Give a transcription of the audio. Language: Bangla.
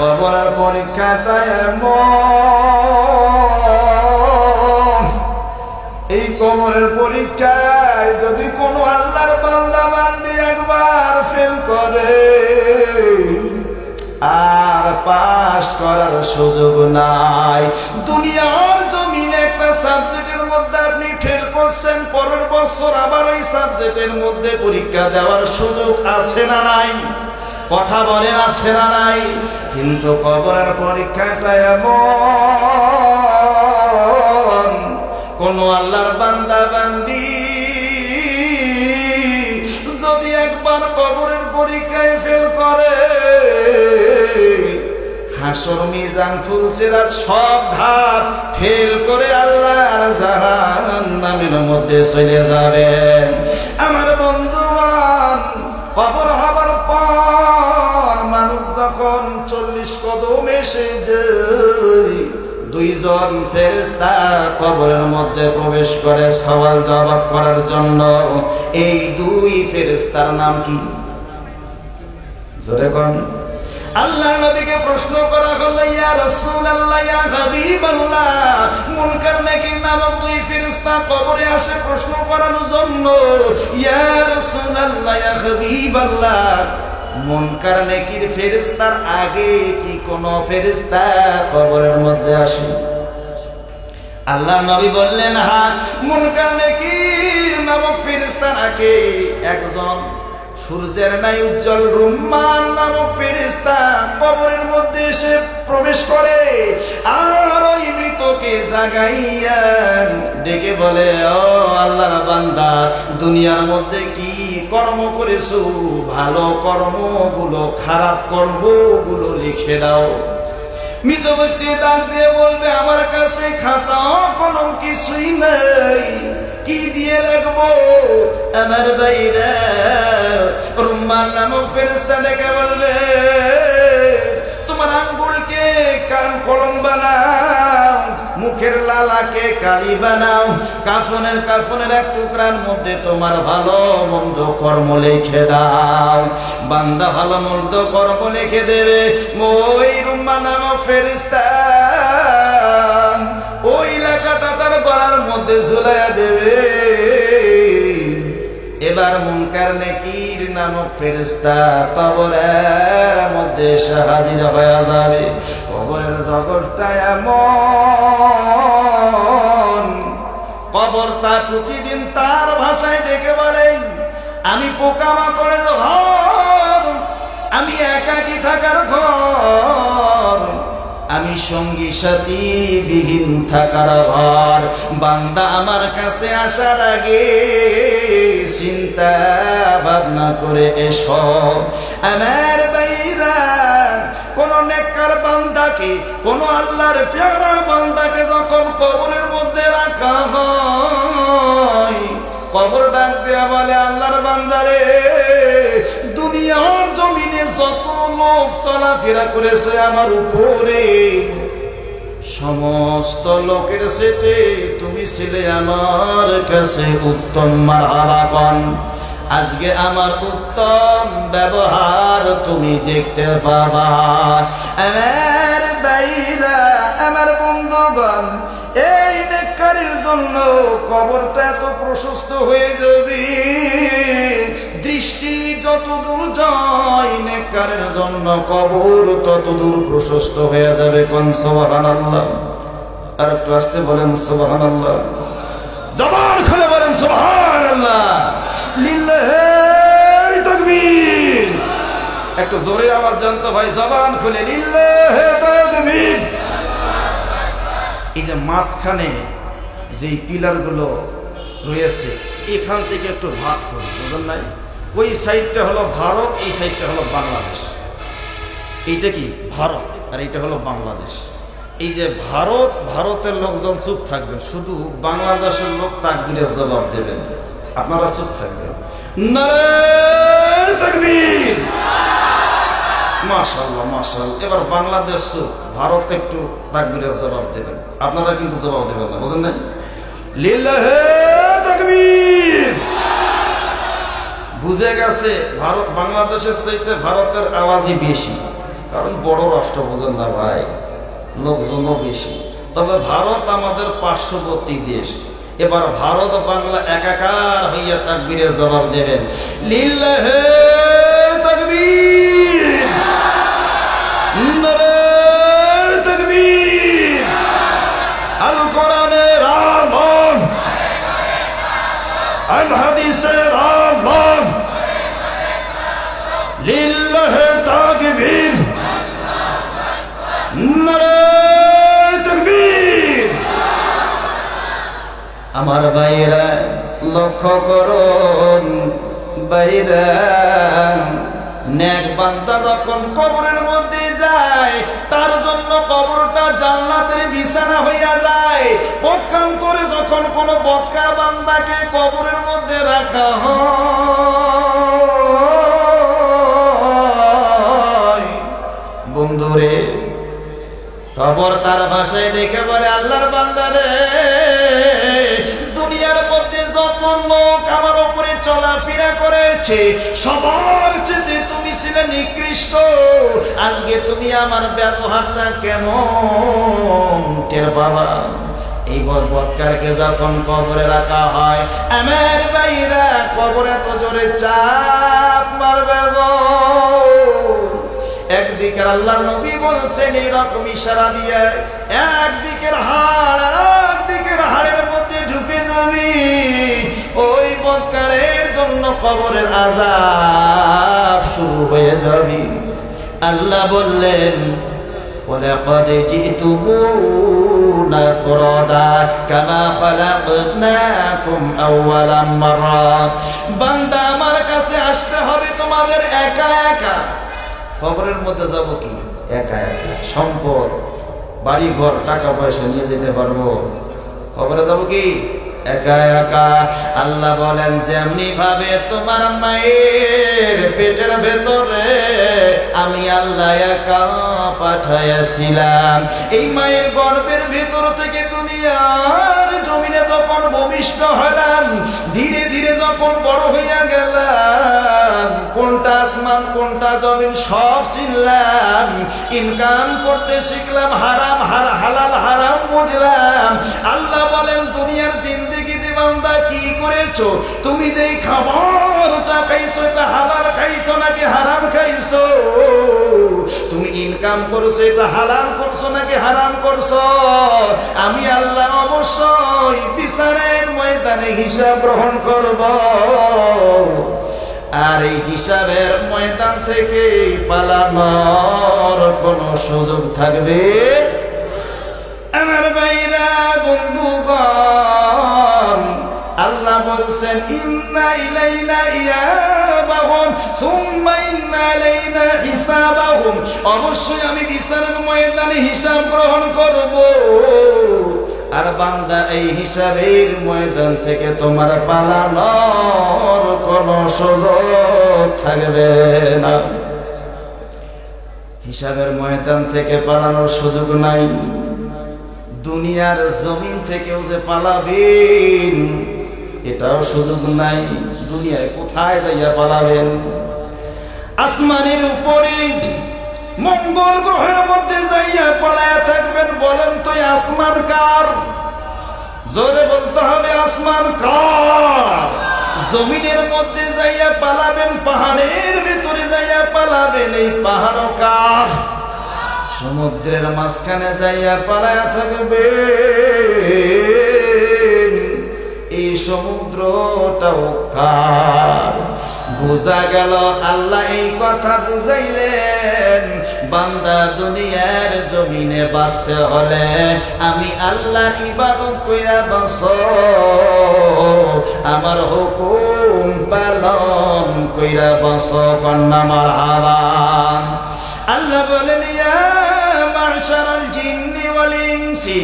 কবরের পরীক্ষাটা এমন। এই কবরের পরীক্ষায় যদি কোনো আল্লাহর বান্দা বান্দি একবার ফেল করে, আর পাস করার সুযোগ নাই। দুনিয়ার জমিনে একটা সাবজেক্টের মধ্যে আপনি ফেল করছেন, পরের বছর আবার ওই সাবজেক্টের মধ্যে পরীক্ষা দেওয়ার সুযোগ আছে না নাই? কথা বলেন আছে না নাই। কিন্তু কবরের পরীক্ষাটা এমন, কোন আল্লাহর বান্দা বান্দি যদি একবার কবরের পরীক্ষায় ফেল করে, হাসর, মিজান ফুলসেরাত সব ধাপ ফেল করে আল্লাহর জাহান নামের মধ্যে চলে যাবে। আমার বন্ধুবান কবর হবার যখন চল্লিশ কদম এসে যায়, দুইজন ফেরেস্তা কবরের মধ্যে প্রবেশ করে সওয়াল জবাব করার জন্য, এই দুই ফেরেস্তার নাম কি? জোরে কোন। আল্লাহ নবীকে প্রশ্ন করা হলো, ইয়া রাসূলুল্লাহ, ইয়া হাবিবাল্লাহ, মুনকার নাকির নামক দুই ফেরেশতা কবরে আসে? প্রশ্ন করার জন্য, ইয়া রাসূলুল্লাহ, ইয়া হাবিবাল্লাহ। মুনকার নাকির ফেরেশতার আগে কি কোন ফেরেশতা কবরের মধ্যে আসে? আল্লাহ নবী বললেন হ্যাঁ মুনকার নাকির নামক ফেরেশতার আগে একজন সূর্যের নাই উজ্জ্বল রুম্মান নামক ফেরেশতা কবরের মধ্যে এসে প্রবেশ করে আর ওই মৃতকে জাগাইয়া ডেকে বলে, ও আল্লাহ বান্দা, দুনিয়ার মধ্যে কি কর্ম করেছ, ভালো কর্মগুলো, খারাপ কর্মগুলো লিখে দাও। মৃত ব্যক্তি ডাক দিয়ে বলবে, আমার কাছে খাতা কোনো কিছুই নেই। কি দিয়ে লাগবো আমার বাইরে রুম্মান নামক ফেরেস্তা ডেকে বলবে, তোমার আঙ্গুলকে কান কলম বানাও। মুখের লালাকে কালি বানাও। কাফনের কাফনের এক টুকরার মধ্যে তোমার ভালো মন্দ কর্ম লিখে দাও। বান্দা ভালো মন্দ কর্ম লিখে দেবে। ওই রুম্মা নামক ফেরিস্তা ওই এলাকাটা তার গলার মধ্যে ঝুলাইয়া দেবে। এবার মুনকার নেকির নামক ফেরেস্তা কবরের মধ্যে হাজির হয়ে যাবে। কবরের জগৎটা এমন। কবর তা প্রতিদিন তার ভাষায় ডেকে বলেন আমি পোকামাকড়ের ঘর, আমি একাকি থাকার ঘর। সঙ্গী সাথী বিহীন থাকার ঘর বান্দা আমার কাছে আসার আগে চিন্তা ভাবনা করে এসো। আমার বাইরা, কোন নেককার বান্দাকে, কোন আল্লাহর পেয়ারা বান্দাকে যখন কবরের মধ্যে রাখা হয়, কবর ডাক দেয়া বলে, আল্লাহর বান্দারে, দুনিয়ার জমিনে যত লোক চলাফেরা করেছে আমার উপরে। সমস্ত লোকের সেটে তুমি ছিলে আমার কাছে উত্তম মারাবাকন আজকে আমার উত্তম ব্যবহার তুমি দেখতে পাবা। আমার বাইরা, আমার বন্ধুগণ জন্য কবরটা এত প্রশস্ত হয়ে যাবে। দৃষ্টি যত দূর যায় নেকারের জন্য কবর তত দূর প্রশস্ত হয়ে যাবে কোন? সোবাহান আল্লাহ আর একটু আসতে বলেন সোবাহান আল্লাহ জবান খুলে বলেন সোবাহান আল্লাহ তাকবীর। একটু জোরে আওয়াজ জানতো ভাই, জবান খুলে। লিল্লাহি তাকবীর। এই যে মাঝখানে যে পিলারগুলো রয়েছে, এখান থেকে একটু ভাগ করুন, বুঝলেন নাই? ওই সাইডটা হলো ভারত, এই সাইডটা হলো বাংলাদেশ। এইটা কি? ভারত, আর এইটা হলো বাংলাদেশ। এই যে ভারত, ভারতের লোকজন চুপ থাকবেন, শুধু বাংলাদেশের লোক তাকবীরের জবাব দেবেন। আপনারা চুপ থাকবেন। তাকবীর! মাশাল্লাহ মাশাল্লাহ এবার বাংলাদেশ চুপ, ভারত একটু তাকবীরের জবাব দেবেন। আপনারা কিন্তু জবাব দেবেন না বুঝেন নাই? বুঝে গেছে ভারত বাংলাদেশের চাইতে ভারতের আওয়াজই বেশি। কারণ বড় রাষ্ট্র বোঝেন না ভাই, লোকজনও বেশি। তবে ভারত আমাদের পার্শ্ববর্তী দেশ। এবার ভারত বাংলা একাকার হইয়া তাকবীরের জবাব দেবেন। লিল্লাহে আল হাদিসের আলম লিল্লাহে তাকবীর নারে তাকবীর আমার ভাইরা লক্ষ্য করুন বাইরা নেক বান্দা যখন কবরের মধ্যে যায়, তার জন্য কবরটা জান্নাতের বিছানা হইয়া যায়। পক্ষান্তরে যখন কোন বৎকার বান্দাকে কবরের মধ্যে রাখা হয়, বন্ধুরে, কবর তার ভাষায় ডেকে বলে, আল্লাহর বান্দারে চলাফেরা করেছে। সবার চেয়ে তুমি ছিলে নিকৃষ্ট। আজকে তুমি আমার ব্যবহারটা কেমন? টের বাবা এই বদবৎকারকে যখন কবরে রাখা হয়, আমার বাইরা কবরে তো জোরে চাপ মারবে একদিকের আল্লাহ নবী বলছেন এইরকম ইশারা দিয়ে একদিকের হাড় কবরের আজাব শুরু হয়ে যাবি আল্লাহ বললেন ولقد جئتمونا فرادا كما خلقناكم أول مرة বান্দা আমার কাছে আসতে হবে তোমাদের একা একা খবরের মধ্যে যাব কি একা একা সম্পদ বাড়ি ঘর টাকা পয়সা নিয়ে যেতে পারবো খবরে যাব কি একা একা আল্লাহ বলেন, যেমনি ভাবে তোমার মায়ের পেটের ভেতরে আমি আল্লাহ একা পাঠাইয়াছিলাম। এই মায়ের গর্ভের ভেতর থেকে দুনিয়ার জমিনে যখন ভূমিষ্ঠ হলাম ধীরে ধীরে যখন বড় হইয়া গেলাম, কোনটা আসমান, কোনটা জমিন সব চিনলাম, ইনকাম করতে শিখলাম, হারাম, হার, হালাল, হারাম বুঝলাম। আল্লাহ বলেন, দুনিয়ার জিন্দিগিতে বান্দা কি করেছ? তুমি যেই খাবারটা খাইছো এটা হালাল খাইছো নাকি হারাম খাইছো? তুমি ইনকাম করছ, এটা হালাল করছ নাকি হারাম করছ? আমি আল্লাহ অবশ্যই বিচারের ময়দানে হিসাব গ্রহণ করব। আর এই হিসাবের ময়দান থেকে পালানোর কোনো সুযোগ থাকবে? বলছেন ইন্না ইলাইনা ইয়াবাহুম সুম্মা ইন্না আলাইনা হিসাবাহুম অবশ্যই আমি বিচারের ময়দানে হিসাব গ্রহণ করব। আর বান্দা এই হিসাবের ময়দান থেকে তোমার পালানোর কোনো সুযোগ থাকবে না। হিসাবের ময়দান থেকে পালানোর সুযোগ নাই। দুনিয়ার জমিন থেকেও যে পালাবেন এটাও সুযোগ নাই, দুনিয়ায় কোথায় যাইয়া পালাবেন? আসমানের উপরে মঙ্গল গ্রহের মধ্যে যাইয়া পালায়া থাকবেন, বলেন তো আসমান কার? জোরে বলতে হবে, আসমান কার? জমিনের মধ্যে যাইয়া পালাবেন, পাহাড়ের ভিতরে যাইয়া পালাবেন, এই পাহাড় কার? সমুদ্রের মাঝখানে যাইয়া পালায়া থাকবে এই সমুদ্রটাও কার? বোঝা গেল আল্লাহ এই কথা বুঝাইলেন, বান্দা দুনিয়ার জমিনে বাঁচতে হলে আমি আল্লাহর ইবাদত কইরা বাঁচ আমার হুকুম পালন কইরা বাঁচ কন্যা মার আল্লাহ বলেন, ইয়া মাশারাল জিন্নি ওয়াল ইনসি।